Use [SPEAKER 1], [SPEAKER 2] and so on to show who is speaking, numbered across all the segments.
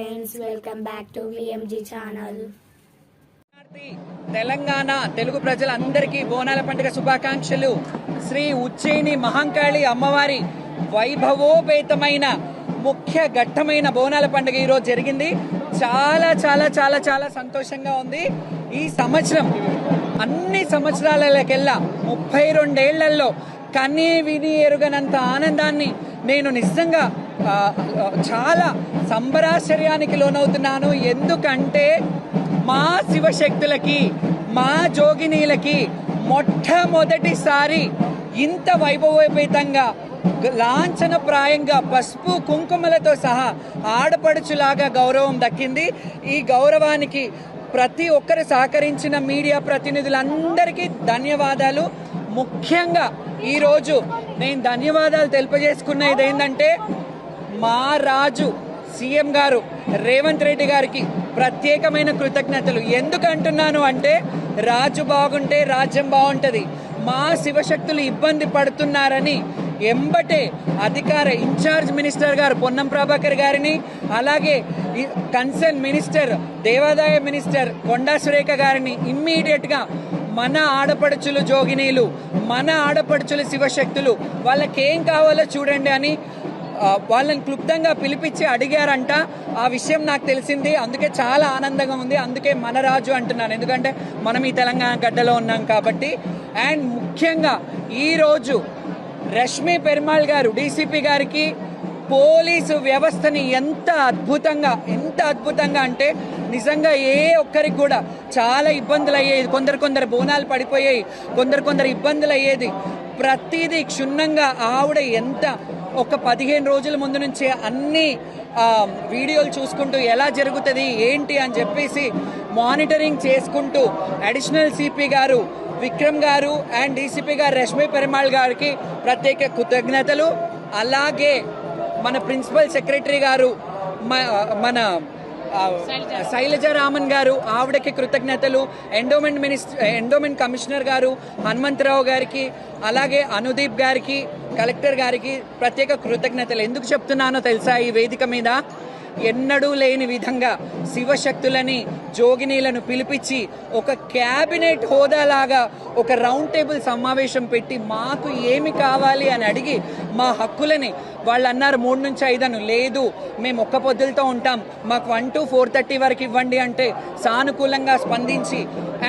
[SPEAKER 1] Friends welcome back to VMG channel.
[SPEAKER 2] Telangana Telugu ప్రజలందరికీ బోనాల పండుగ శుభాకాంక్షలు. శ్రీ ఉజ్జయిని మహంకాళి అమ్మవారి వైభవోపేతమైన ముఖ్య ఘట్టమైన బోనాల పండుగ ఈరోజు జరిగింది. చాలా చాలా చాలా చాలా సంతోషంగా ఉంది. ఈ సంవత్సరం అన్ని సంవత్సరాలకెల్లా ముప్పై రెండేళ్ళలో కనీ విని ఎరుగనంత ఆనందాన్ని నేను నిజంగా చాలా సంబరాశ్చర్యానికి లోనవుతున్నాను. ఎందుకంటే మా శివశక్తులకి మా జోగినీలకి మొట్టమొదటిసారి ఇంత వైభవోపేతంగా లాంఛన లాంఛనప్రాయంగా పసుపు కుంకుమలతో సహా ఆడపడుచులాగా గౌరవం దక్కింది. ఈ గౌరవానికి ప్రతి ఒక్కరు సహకరించిన మీడియా ప్రతినిధులందరికీ ధన్యవాదాలు. ముఖ్యంగా ఈరోజు నేను ధన్యవాదాలు తెలిపజేసుకున్న ఏంటంటే మా రాజు సీఎం గారు రేవంత్ రెడ్డి గారికి ప్రత్యేకమైన కృతజ్ఞతలు. ఎందుకు అంటున్నాను అంటే రాజు బాగుంటే రాజ్యం బాగుంటుంది. మా శివశక్తులు ఇబ్బంది పడుతున్నారని ఎంబటే అధికార ఇన్ఛార్జ్ మినిస్టర్ గారు పొన్నం ప్రభాకర్ గారిని అలాగే కన్సర్న్ మినిస్టర్ దేవాదాయ మినిస్టర్ కొండా సురేఖ గారిని ఇమ్మీడియట్గా మన ఆడపడుచులు జోగినీలు మన ఆడపడుచులు శివశక్తులు వాళ్ళకేం కావాలో చూడండి అని వాళ్ళని క్లుప్తంగా పిలిపించి అడిగారంట. ఆ విషయం నాకు తెలిసింది. అందుకే చాలా ఆనందంగా ఉంది. అందుకే మన రాజు అంటున్నాను. ఎందుకంటే మనం ఈ తెలంగాణ గడ్డలో ఉన్నాం కాబట్టి. అండ్ ముఖ్యంగా ఈరోజు రష్మి పెరుమాళ్ గారు డీసీపీ గారికి పోలీసు వ్యవస్థని ఎంత అద్భుతంగా ఎంత అద్భుతంగా అంటే నిజంగా ఏ ఒక్కరికి కూడా చాలా ఇబ్బందులు అయ్యేది కొందరు కొందరు బోనాలు పడిపోయాయి. కొందరు కొందరు ఇబ్బందులు అయ్యేది ప్రతిదీ క్షుణ్ణంగా ఆవిడ ఎంత ఒక పదిహేను రోజుల ముందు నుంచే అన్ని వీడియోలు చూసుకుంటూ ఎలా జరుగుతుంది ఏంటి అని చెప్పేసి మానిటరింగ్ చేసుకుంటూ అడిషనల్ సిపి గారు విక్రమ్ గారు అండ్ డీసీపీ గారు రష్మి పెరుమాళ్ గారికి ప్రత్యేక కృతజ్ఞతలు. అలాగే మన ప్రిన్సిపల్ సెక్రటరీ గారు మన శైలజారామన్ శైలజ రామన్ గారు ఆవిడకి కృతజ్ఞతలు. ఎండోమెంట్ మినిస్టర్ ఎండోమెంట్ కమిషనర్ గారు హనుమంతరావు గారికి అలాగే అనుదీప్ గారికి కలెక్టర్ గారికి ప్రత్యేక కృతజ్ఞతలు. ఎందుకు చెప్తున్నానో తెలుసా ఈ వేదిక మీద? ఎన్నడూ లేని విధంగా శివశక్తులని జోగినీలను పిలిపించి ఒక క్యాబినెట్ హోదాలాగా ఒక రౌండ్ టేబుల్ సమావేశం పెట్టి మాకు ఏమి కావాలి అని అడిగి మా హక్కులని వాళ్ళు అన్నారు మూడు నుంచి ఐదను. లేదు మేము ఒక్క పొద్దులతో ఉంటాం. మాకు వన్ టు ఫోర్ థర్టీ వరకు ఇవ్వండి అంటే సానుకూలంగా స్పందించి.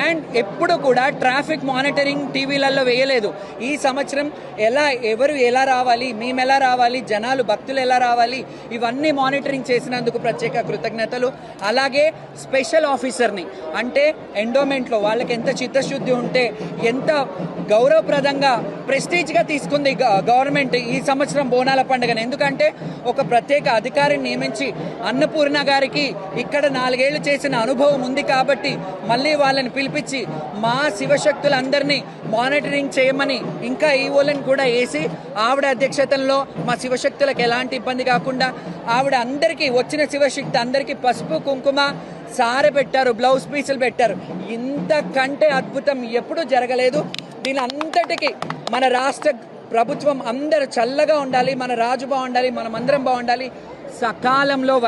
[SPEAKER 2] అండ్ ఎప్పుడు కూడా ట్రాఫిక్ మానిటరింగ్ టీవీలలో వేయలేదు. ఈ సంవత్సరం ఎలా ఎవరు ఎలా రావాలి మేము ఎలా రావాలి జనాలు భక్తులు ఎలా రావాలి ఇవన్నీ మానిటరింగ్ చేసినందుకు ప్రత్యేక కృతజ్ఞతలు. అలాగే స్పెషల్ ఆఫీసర్ని అంటే ఎండోమెంట్లో వాళ్ళకి ఎంత చిత్తశుద్ధి ఉంటే ఎంత గౌరవప్రదంగా ప్రెస్టీజ్గా తీసుకుంది గ- గవర్నమెంట్ ఈ సంవత్సరం బోనాల పండుగను ఎందుకంటే ఒక ప్రత్యేక అధికారిని నియమించి అన్నపూర్ణ గారికి ఇక్కడ నాలుగేళ్ళు చేసిన అనుభవం ఉంది కాబట్టి మళ్ళీ వాళ్ళని పిలిపించి మా శివశక్తులందరినీ మానిటరింగ్ చేయమని ఇంకా ఈవోలను కూడా వేసి ఆవిడ అధ్యక్షతలో మా శివశక్తులకు ఎలాంటి ఇబ్బంది కాకుండా ఆవిడ అందరికీ వచ్చిన శివశక్తి అందరికీ పసుపు కుంకుమ సారె పెట్టారు బ్లౌజ్ పీసులు పెట్టారు. ఇంతకంటే అద్భుతం ఎప్పుడూ జరగలేదు. దీని అంతటికి మన రాష్ట్ర ప్రభుత్వం అందరు చల్లగా ఉండాలి మన రాజు బాగుండాలి మనం అందరం బాగుండాలి. సకాలంలో